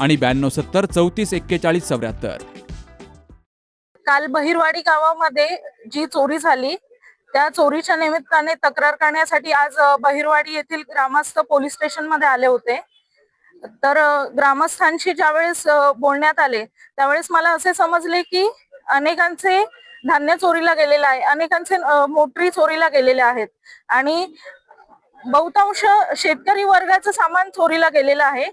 आणि ब्याण्णव सत्तर चौतीस एक्केचाळीस चौऱ्याहत्तर. काल बहिरवाडी गावामध्ये जी चोरी झाली त्या चोरीच्या निमित्ताने तक्रार करण्यासाठी आज बहिरवाडी येथील ग्रामस्थ पोलीस स्टेशनमध्ये आले होते. तर ग्रामस्थांशी ज्यावेळेस बोलण्यात आले त्यावेळेस मला असे समजले की अनेकांचे धान्य चोरीला गेलेले आहे अनेकांचे मोटरी चोरीला गेलेले आहेत आणि बहुतांश शेतकरी वर्गाचं सामान चोरीला गेलेलं आहे.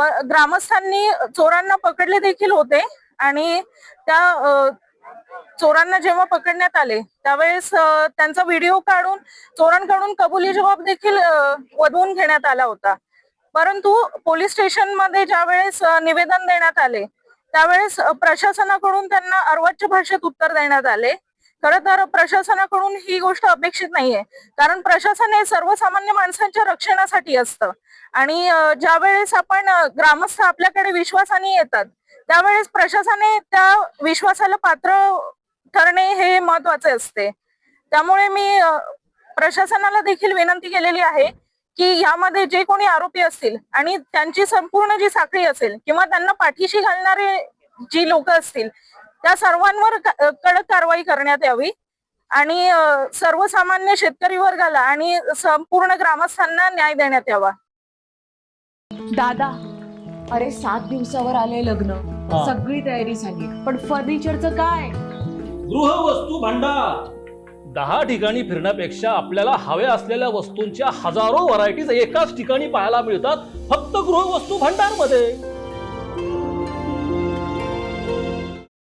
ग्रामस्थांनी चोरांना पकडले देखील होते आणि त्या चोरांना जेव्हा पकडण्यात आले त्यावेळेस त्यांचा व्हिडिओ काढून चोरांकडून कबुली जबाब देखील वधवून घेण्यात आला होता. परंतु पोलीस स्टेशनमध्ये ज्यावेळेस निवेदन देण्यात आले त्यावेळेस प्रशासनाकडून त्यांना अर्वाच्य भाषेत उत्तर देण्यात आले. खरं तर प्रशासनाकडून ही गोष्ट अपेक्षित नाहीये. कारण प्रशासन हे सर्वसामान्य माणसांच्या रक्षणासाठी असतं. आणि ज्या ज्यावेळेस आपण ग्रामस्थ आपल्याकडे विश्वासाने येतात त्यावेळेस प्रशासने त्या विश्वासाला पात्र ठरणे हे महत्त्वाचे असते. त्यामुळे मी प्रशासनाला देखील विनंती केलेली आहे की यामध्ये जे कोणी आरोपी असतील आणि त्यांची संपूर्ण जी साखळी असेल किंवा त्यांना पाठीशी घालणारे जी लोक असतील त्या सर्वांवर कडक कारवाई करण्यात यावी. आणि सर्वसामान्य शेतकरी वर्गाला आणि संपूर्ण ग्रामस्थांना न्याय देण्यात यावा. दादा अरे सात दिवसावर आले लग्न. सगळी तयारी झाली. पण फर्निचरचं काय? गृहवस्तू भांडार. दहा ठिकाणी फिरण्यापेक्षा आपल्याला हव्या असलेल्या वस्तूंच्या हजारो व्हरायटीज एकाच ठिकाणी पाहायला मिळतात. फक्त गृहवस्तू भांडारमध्ये